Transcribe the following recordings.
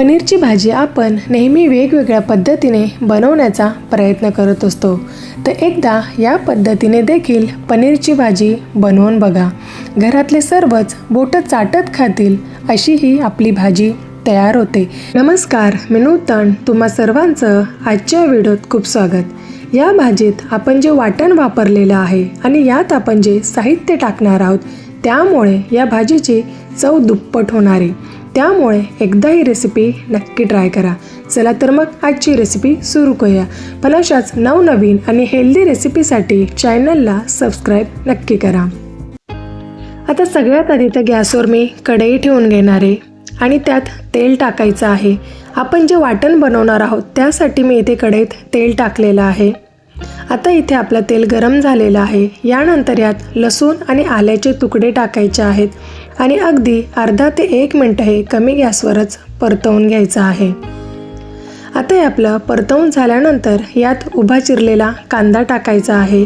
पनीरची भाजी आपण नेहमी वेगवेगळ्या पद्धतीने बनवण्याचा प्रयत्न करत असतो. तर एकदा या पद्धतीने देखील पनीरची भाजी बनवून बघा. घरातले सर्वच बोटं चाटत खातील अशी ही आपली भाजी तयार होते. नमस्कार मी नूतन. तुम्हा सर्वांचं आजच्या व्हिडिओत खूप स्वागत. या भाजीत आपण जे वाटण वापरलेलं आहे आणि यात आपण जे साहित्य टाकणार आहोत त्यामुळे या भाजीची चव दुप्पट होणार. आहे त्यामुळे एकदा ही रेसिपी नक्की ट्राय करा. चला तर मग आजची रेसिपी सुरू करूया. पण अशाच नवनवीन आणि हेल्दी रेसिपीसाठी चॅनलला सबस्क्राईब नक्की करा. आता सगळ्यात आधी तर गॅसवर मी कढई ठेवून घेणार आहे आणि त्यात तेल टाकायचं आहे. आपण जे वाटण बनवणार आहोत त्यासाठी मी इथे कढईत तेल टाकलेलं आहे. आता इथे आपलं तेल गरम झालेलं आहे. यानंतर यात लसूण आणि आल्याचे तुकडे टाकायचे आहेत. आणि अगदी अर्धा ते एक मिनटं हे कमी गॅसवरच परतवून घ्यायचं आहे. आता हे आपलं परतवून झाल्यानंतर यात उभा चिरलेला कांदा टाकायचा आहे.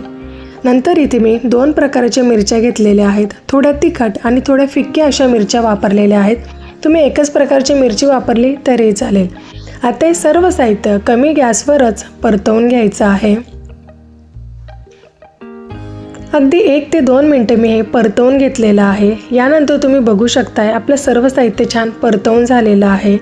नंतर इथे मी दोन प्रकारच्या मिरच्या घेतलेल्या आहेत. थोड्या तिखट आणि थोड्या फिक्क्या अशा मिरच्या वापरलेल्या आहेत. तुम्ही एकच प्रकारची मिरची वापरली तरी चालेल. आता हे सर्व साहित्य कमी गॅसवरच परतवून घ्यायचं आहे. अगदी एक ते दोन मिनटं मी हे परतवून घेतलेलं आहे. यानंतर तुम्ही बघू शकताय आपलं सर्व साहित्य छान परतवून झालेलं आहे.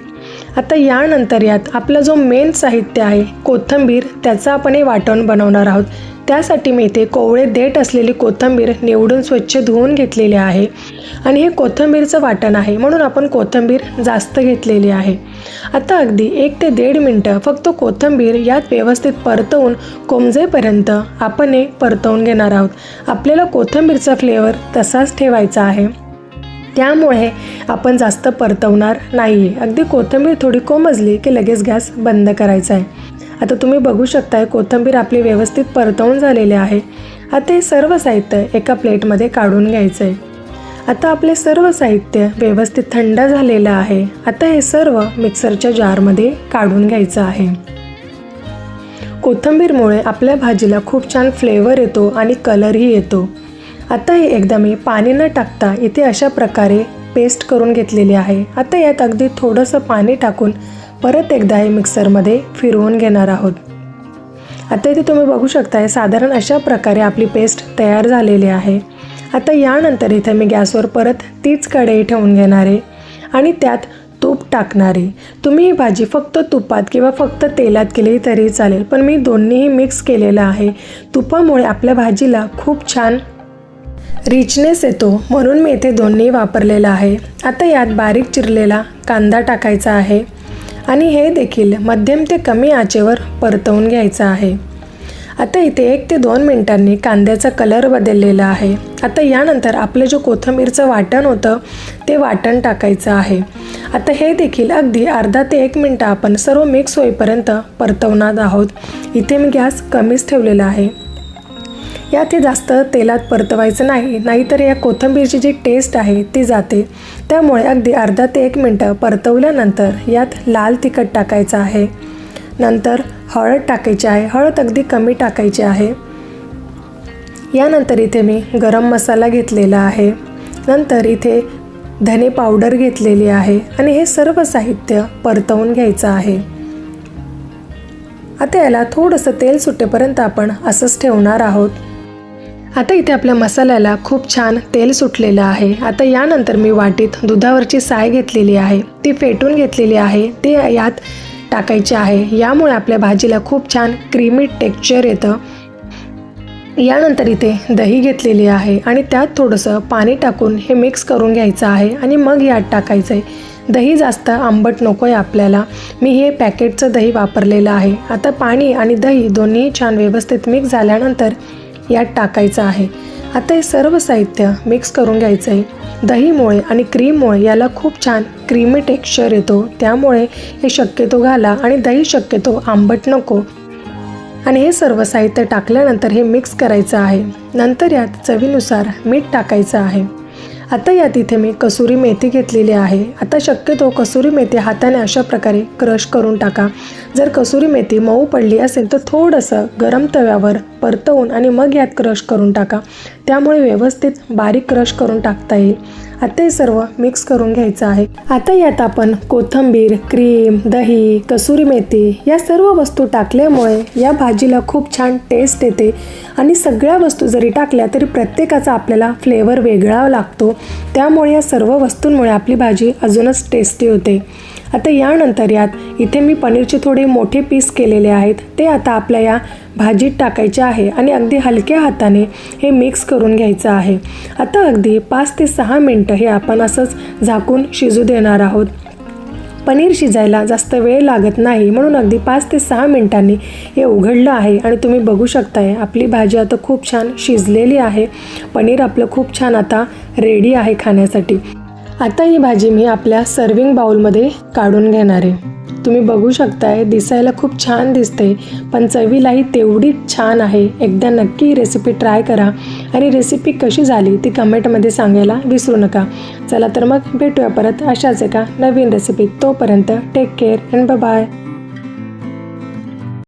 आता यानंतर यात आपला जो मेन साहित्य आहे कोथिंबीर त्याचं आपण हे वाटण बनवणार आहोत. त्यासाठी मी इथे कोवळे देठ असलेली कोथिंबीर निवडून स्वच्छ धुवून घेतलेली आहे. आणि हे कोथिंबीरचं वाटण आहे म्हणून आपण कोथिंबीर जास्त घेतलेली आहे. आता अगदी एक ते दीड मिनटं फक्त कोथिंबीर यात व्यवस्थित परतवून कोमजेपर्यंत आपण हे परतवून घेणार आहोत. आपल्याला कोथिंबीरचा फ्लेवर तसाच ठेवायचा आहे. त्यामुळे आपण जास्त परतवणार नाही आहे अगदी कोथिंबीर थोडी कोमजली की लगेच गॅस बंद करायचा आहे. आता तुम्ही बघू शकताय कोथिंबीर आपली व्यवस्थित परतवून झालेले आहे. आता हे सर्व साहित्य एका प्लेटमध्ये काढून घ्यायचं आहे आता आपले सर्व साहित्य व्यवस्थित थंड झालेलं आहे. आता हे सर्व मिक्सरच्या जारमध्ये काढून घ्यायचं आहे. कोथिंबीरमुळे आपल्या भाजीला खूप छान फ्लेवर येतो आणि कलरही येतो. आता हे एकदा मी पाणी न टाकता इथे अशा प्रकारे पेस्ट करून घेतलेली आहे. आता यात अगदी थोडंसं पाणी टाकून परत एकदा हे मिक्सरमध्ये फिरवून घेणार आहोत. आता इथे तुम्ही बघू शकताय साधारण अशा प्रकारे आपली पेस्ट तयार झालेली आहे. आता यानंतर इथे मी गॅसवर परत तीच कढई ठेवून घेणार आहे आणि त्यात तूप टाकणारे तुम्ही ही भाजी फक्त तुपात किंवा फक्त तेलात केली तरी चालेल पण मी दोन्हीही मिक्स केलेलं आहे. तुपामुळे आपल्या भाजीला खूप छान रिचनेस येतो म्हणून मी इथे दोन्ही वापरलेलं आहे. आता यात बारीक चिरलेला कांदा टाकायचा आहे. आणि हे देखील मध्यम ते कमी आचेवर परतवून घ्यायचं आहे. आता इथे एक ते दोन मिनिटांनी कांद्याचा कलर बदललेला आहे. आता यानंतर आपलं जे कोथिंबीरचं वाटण होतं ते वाटण टाकायचं आहे. आता हे देखील अगदी अर्धा ते एक मिनटं आपण सर्व मिक्स होईपर्यंत परतवणार आहोत. इथे मी गॅस कमीच ठेवलेला आहे. यात ते जास्त तेलात परतवायचं नाही नाहीतर या कोथिंबीरची जी टेस्ट आहे ती जाते. त्यामुळे अगदी अर्धा ते एक मिनटं परतवल्यानंतर यात लाल तिखट टाकायचं आहे. नंतर हळद टाकायची आहे हळद अगदी कमी टाकायची आहे. यानंतर इथे मी गरम मसाला घेतलेला आहे. नंतर इथे धने पावडर घेतलेली आहे आणि हे सर्व साहित्य परतवून घ्यायचं आहे. आता याला थोडंसं तेल सुटेपर्यंत आपण असंच ठेवणार आहोत. आता इथे आपल्या मसाल्याला खूप छान तेल सुटलेलं आहे. आता यानंतर मी वाटीत दुधावरची साय घेतलेली आहे. ती फेटून घेतलेली आहे. ते यात टाकायचे आहे. यामुळे आपल्या भाजीला खूप छान क्रीमी टेक्स्चर येतं. यानंतर इथे दही घेतलेली आहे आणि त्यात थोडंसं पाणी टाकून हे मिक्स करून घ्यायचं आहे आणि मग यात टाकायचं आहे दही जास्त आंबट नको आहे आपल्याला. मी हे पॅकेटचं दही वापरलेलं आहे. आता पाणी आणि दही दोन्ही छान व्यवस्थित मिक्स झाल्यानंतर यात टाकायचं आहे. आता हे सर्व साहित्य मिक्स करून घ्यायचं आहे दहीमुळे आणि क्रीममुळे याला खूप छान क्रीमी टेक्स्चर येतो. त्यामुळे हे शक्यतो घाला आणि दही शक्यतो आंबट नको. आणि हे सर्व साहित्य टाकल्यानंतर हे मिक्स करायचं आहे. नंतर यात चवीनुसार मीठ टाकायचं आहे. आता यात इथे मी कसुरी मेथी घेतलेली आहे. आता शक्यतो कसुरी मेथी हाताने अशा प्रकारे क्रश करून टाका. जर कसुरी मेथी मऊ पडली असेल तर थोडंसं गरम तव्यावर परतवून आणि मग यात क्रश करून टाका. त्यामुळे व्यवस्थित बारीक क्रश करून टाकता येईल. आता हे सर्व मिक्स करून घ्यायचं आहे. आता यात आपण कोथिंबीर क्रीम दही कसुरी मेथी या सर्व वस्तू टाकल्यामुळे या भाजीला खूप छान टेस्ट येते. आणि सगळ्या वस्तू जरी टाकल्या तरी प्रत्येकाचा आपल्याला फ्लेवर वेगळा लागतो. त्यामुळे या सर्व वस्तूंमुळे आपली भाजी अजूनच टेस्टी होते. आता यानंतर यात इथे मी पनीरचे थोडे मोठे पीस केलेले आहेत. ते आता आपल्या या भाजीत टाकायचे आहे आणि अगदी हलक्या हाताने हे मिक्स करून घ्यायचं आहे. आता अगदी पाच ते सहा मिनटं हे आपण असंच झाकून शिजू देणार आहोत. पनीर शिजायला जास्त वेळ लागत नाही म्हणून अगदी पाच ते सहा मिनिटांनी हे उघडलं आहे. आणि तुम्ही बघू शकताय आपली भाजी आता खूप छान शिजलेली आहे. पनीर आपलं खूप छान आता रेडी आहे खाण्यासाठी. आता ही भाजी मी आपल्या सर्विंग बाउलमध्ये काढून घेणार आहे. तुम्ही बघू शकताय दिसायला खूप छान दिसते पण चवीलाही तेवढीच छान आहे. एकदा नक्की रेसिपी ट्राय करा. आणि रेसिपी कशी झाली ती कमेंटमध्ये सांगायला विसरू नका. चला तर मग भेटूया परत अशाच एका नवीन रेसिपी तोपर्यंत टेक केअर अँड बाय